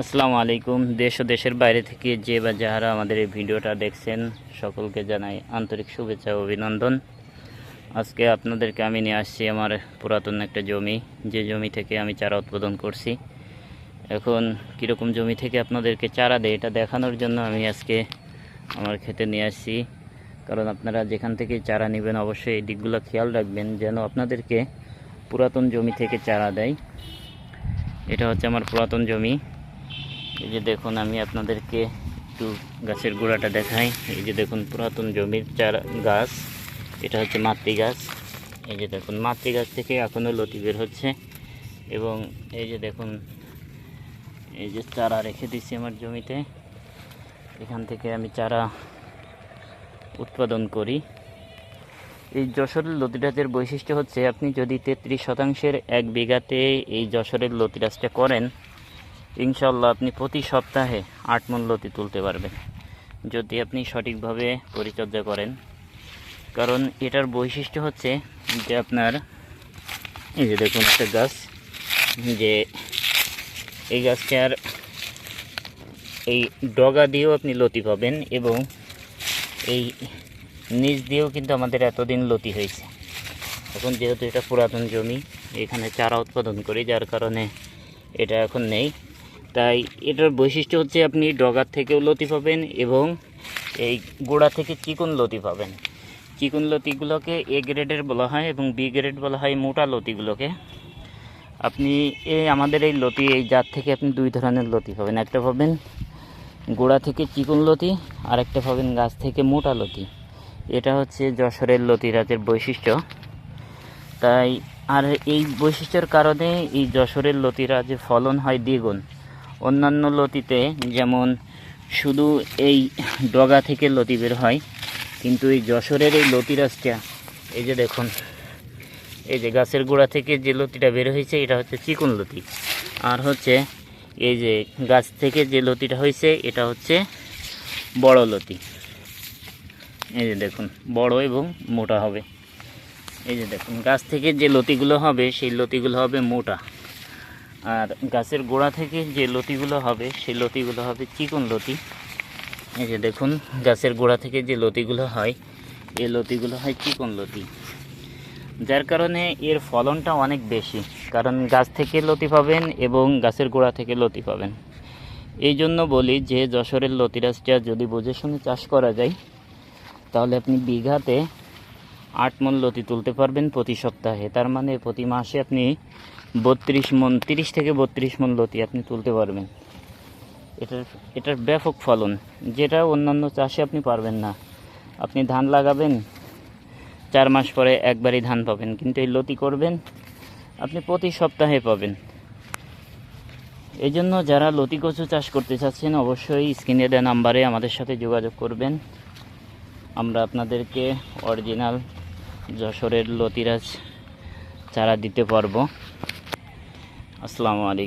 আসসালামু আলাইকুম। দেশ ও দেশের বাইরে থেকে যে বা যারা আমাদের এই ভিডিওটা দেখছেন, সকলকে জানাই আন্তরিক শুভেচ্ছা ও অভিনন্দন। আজকে আপনাদেরকে আমি নিয়ে আসছি আমার পুরাতন একটা জমি। যে জমি থেকে আমি চারা উৎপাদন করছি। এখন কীরকম জমি থেকে আপনাদেরকে চারা দেয় এটা দেখানোর জন্য আমি আজকে আমার খেতে নিয়ে আসছি। কারণ আপনারা যেখান থেকে চারা নেবেন অবশ্যই এই দিকগুলো খেয়াল রাখবেন যেন আপনাদেরকে পুরাতন জমি থেকে চারা দেয়। এটা হচ্ছে আমার পুরাতন জমি। এই যে দেখুন, আমি আপনাদেরকে একটু গাছের গোড়াটা দেখাই। এই যে দেখুন, পুরাতন জমির চারা গাছ, এটা হচ্ছে মাতৃ গাছ। এই যে দেখুন, মাতৃ গাছ থেকে এখনও লতি বের হচ্ছে এবং এই যে দেখুন, এই যে চারা রেখে দিচ্ছি আমার জমিতে। এখান থেকে আমি চারা উৎপাদন করি। এই যশোরের লতিরাজের বৈশিষ্ট্য হচ্ছে, আপনি যদি তেত্রিশ শতাংশের এক বিঘাতে এই যশোরের লতিরাজটা করেন ইনশাল্লাহ আপনি প্রতি সপ্তাহে আট লতি তুলতে পারবেন। যদি আপনি সঠিকভাবে পরিচর্যা করেন, কারণ এটার বৈশিষ্ট্য হচ্ছে যে আপনার, এই যে দেখুন একটা গাছ, যে এই গাছটার এই ডগা দিয়েও আপনি লতি পাবেন এবং এই নিচ দিয়েও কিন্তু আমাদের এতদিন লতি হয়েছে। এখন যেহেতু এটা পুরাতন জমি, এখানে চারা উৎপাদন করি, যার কারণে এটা এখন নেই। তাই এটার বৈশিষ্ট্য হচ্ছে আপনি ডগার থেকেও লতি পাবেন এবং এই গোড়া থেকে চিকন লতি পাবেন। চিকন লতিগুলোকে এ গ্রেডের বলা হয় এবং বি গ্রেড বলা হয় মোটা লতিগুলোকে। আপনি এই আমাদের এই লতি, এই জাত থেকে আপনি দুই ধরনের লতি পাবেন। একটা পাবেন গোড়া থেকে চিকন লতি আর একটা পাবেন গাছ থেকে মোটা লতি। এটা হচ্ছে যশোরের লতিরাজের বৈশিষ্ট্য। তাই আর এই বৈশিষ্ট্যের কারণে এই যশোরের লতিরাজে ফলন হয় দ্বিগুণ। অন্যান্য লতিতে, যেমন শুধু এই ডগা থেকে লতি বের হয়, কিন্তু এই যশোরের এই লতিরাজটা এই যে দেখুন, এই যে গাছের গোড়া থেকে যে লতিটা বের হয়েছে, এটা হচ্ছে চিকন লতি। আর হচ্ছে এই যে গাছ থেকে যে লতিটা হয়েছে, এটা হচ্ছে বড় লতি। এই যে দেখুন, বড় এবং মোটা হবে। এই যে দেখুন, গাছ থেকে যে লতিগুলো হবে, সেই লতিগুলো হবে মোটা। আর গাছের গোড়া থেকে যে লতিগুলো হবে, সেই লতিগুলো হবে চিকন লতি। এই যে দেখুন, গাছের গোড়া থেকে যে লতিগুলো হয়, এই লতিগুলো হয় চিকন লতি। যার কারণে এর ফলনটা অনেক বেশি, কারণ গাছ থেকে লতি পাবেন এবং গাছের গোড়া থেকে লতি পাবেন। এই জন্য বলি যে, যশোরের লতিরাজটা যদি বুঝে শুনে চাষ করা যায়, তাহলে আপনি বিঘাতে আট মন লতি তুলতে পারবেন প্রতি সপ্তাহে। তার মানে প্রতি মাসে আপনি বত্রিশ মন, তিরিশ থেকে বত্রিশ মন লতি আপনি তুলতে পারবেন। এটার এটার ব্যাপক ফলন। যেটা অন্যান্য চাষে আপনি পারবেন না। আপনি ধান লাগাবেন, চার মাস পরে একবারই ধান পাবেন। কিন্তু এই লতি করবেন, আপনি প্রতি সপ্তাহে পাবেন। এই জন্য যারা লতি কচু চাষ করতে চাচ্ছেন, অবশ্যই স্ক্রিনে দেওয়া নাম্বারে আমাদের সাথে যোগাযোগ করবেন। আমরা আপনাদেরকে অরিজিনাল যশোরের লতিরাজ চারা দিতে পারব। আসসালামু আলাইকুম।